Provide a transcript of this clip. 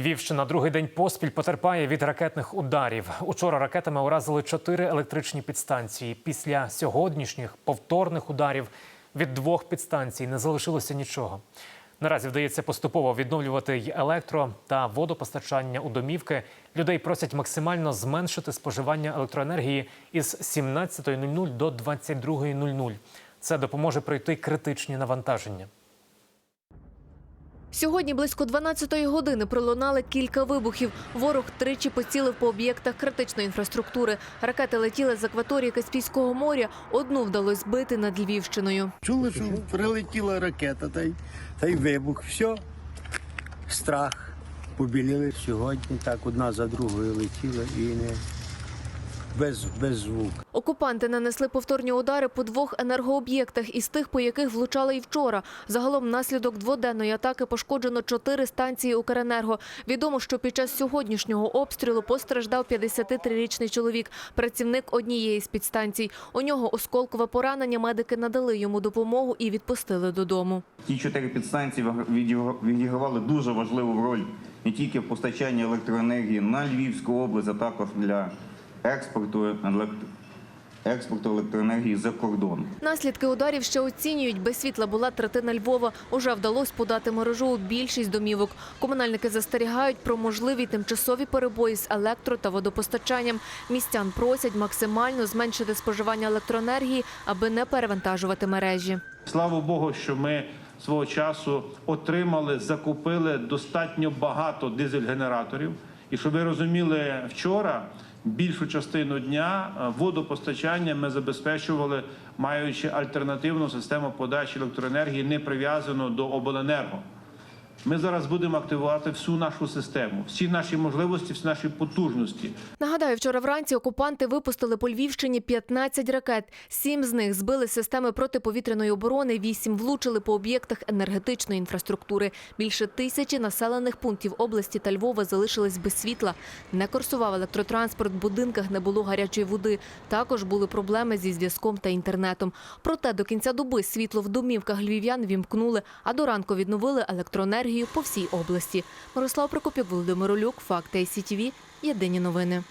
Львівщина другий день поспіль потерпає від ракетних ударів. Учора ракетами уразили чотири електричні підстанції. Після сьогоднішніх повторних ударів від двох підстанцій не залишилося нічого. Наразі вдається поступово відновлювати й електро та водопостачання у домівки. Людей просять максимально зменшити споживання електроенергії із 17.00 до 22.00. Це допоможе пройти критичні навантаження. Сьогодні близько 12-ї години пролунали кілька вибухів. Ворог тричі поцілив по об'єктах критичної інфраструктури. Ракети летіли з акваторії Каспійського моря. Одну вдалося збити над Львівщиною. Чули, що прилетіла ракета, та й, та й вибух. Все. Страх. Побіліли сьогодні, так одна за другою летіла і не без, без звуку. Окупанти нанесли повторні удари по двох енергооб'єктах із тих, по яких влучали і вчора. Загалом внаслідок дводенної атаки пошкоджено чотири станції Укренерго. Відомо, що під час сьогоднішнього обстрілу постраждав 53-річний чоловік, працівник однієї з підстанцій. У нього осколкове поранення. Медики надали йому допомогу і відпустили додому. Ті чотири підстанції відігра- відігравали дуже важливу роль не тільки в постачанні електроенергії на Львівську область, а також для експорту, елект- експорту електроенергії за кордон. Наслідки ударів ще оцінюють. Без світла була третина Львова. Уже вдалося подати мережу у більшість домівок. Комунальники застерігають про можливі тимчасові перебої з електро та водопостачанням. Містян просять максимально зменшити споживання електроенергії, аби не перевантажувати мережі. Слава Богу, що ми свого часу отримали, закупили достатньо багато дизель-генераторів. І щоб ви розуміли, вчора більшу частину дня е, водопостачання ми забезпечували, маючи альтернативну систему подачі електроенергії, не прив'язану до обленерго. Ми зараз будемо активувати всю нашу систему, всі наші можливості, всі наші потужності. Нагадаю, вчора вранці окупанти випустили по Львівщині 15 ракет. Сім з них збили системи протиповітряної оборони, вісім влучили по об'єктах енергетичної інфраструктури. Більше тисячі населених пунктів області та Львова залишились без світла. Не курсував електротранспорт, в будинках не було гарячої води. Також були проблеми зі зв'язком та інтернетом. Проте до кінця доби світло в домівках львів'ян вімкнули, а до ранку відновили електроенергію по всій області. Мирослав Прокопюк, Володимир Олюк, Факти СІТВ. Єдині новини.